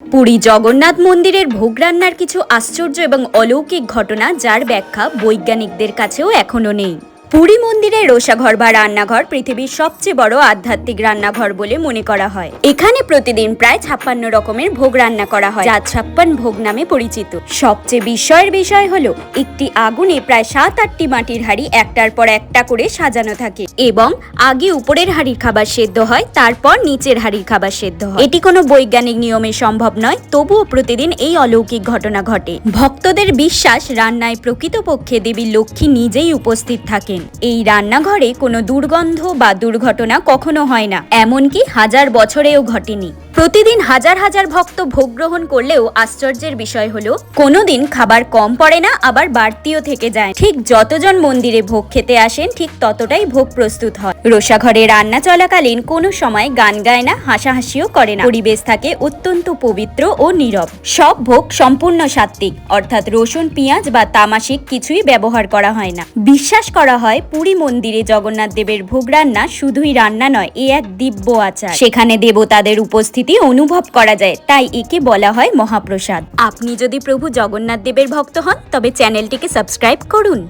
পুরী জগন্নাথ মন্দিরের ভোগ রান্নার কিছু আশ্চর্য এবং অলৌকিক ঘটনা যার ব্যাখ্যা বৈজ্ঞানিকদের কাছেও এখনও নেই। পুরী মন্দিরের রোষাঘর বা রান্নাঘর পৃথিবীর সবচেয়ে বড় আধ্যাত্মিক রান্নাঘর বলে মনে করা হয়। এখানে প্রতিদিন প্রায় ছাপ্পান্ন রকমের ভোগ রান্না করা হয়, যা ছাপ্পান ভোগ নামে পরিচিত। সবচেয়ে বিস্ময়ের বিষয় হলো, একটি আগুনে প্রায় সাত আটটি মাটির হাঁড়ি একটার পর একটা করে সাজানো থাকে এবং আগে উপরের হাঁড়ির খাবার সেদ্ধ হয়, তারপর নিচের হাঁড়ির খাবার সেদ্ধ হয়। এটি কোনো বৈজ্ঞানিক নিয়মে সম্ভব নয়, তবুও প্রতিদিন এই অলৌকিক ঘটনা ঘটে। ভক্তদের বিশ্বাস, রান্নায় প্রকৃতপক্ষে দেবী লক্ষ্মী নিজেই উপস্থিত থাকেন এই রান্নাঘরে কোনো দুর্গন্ধ বা দুর্ঘটনা কখনো হয় না এমনকি হাজার বছরেও ঘটেনি। প্রতিদিন হাজার হাজার ভক্ত ভোগ গ্রহণ করলেও আশ্চর্যের বিষয় হলো, কোনোদিন খাবার কম পড়ে না, আবার বাড়তিও থেকে যায়। ঠিক যতজন মন্দিরে ভোগ খেতে আসেন, ঠিক ততটাই ভোগ প্রস্তুত হয়। রোষাঘরে রান্না চলাকালীন কোনো সময় গান গায় না, হাসাহাসিও করে না। পরিবেশ থাকে অত্যন্ত পবিত্র ও নীরব। সব ভোগ সম্পূর্ণ সাত্ত্বিক, অর্থাৎ রসুন, পেঁয়াজ বা তামাশিক কিছুই ব্যবহার করা হয় না। বিশ্বাস করা হয় পুরী মন্দিরে জগন্নাথ দেবের ভোগ রান্না শুধুই রান্না নয়, এ এক দিব্য আচার। সেখানে দেবতাদের উপস্থিতি অনুভব করা যায়, তাই একে বলা হয় মহাপ্রসাদ। আপনি যদি প্রভু জগন্নাথ দেবের ভক্ত হন, তবে চ্যানেলটিকে সাবস্ক্রাইব করুন।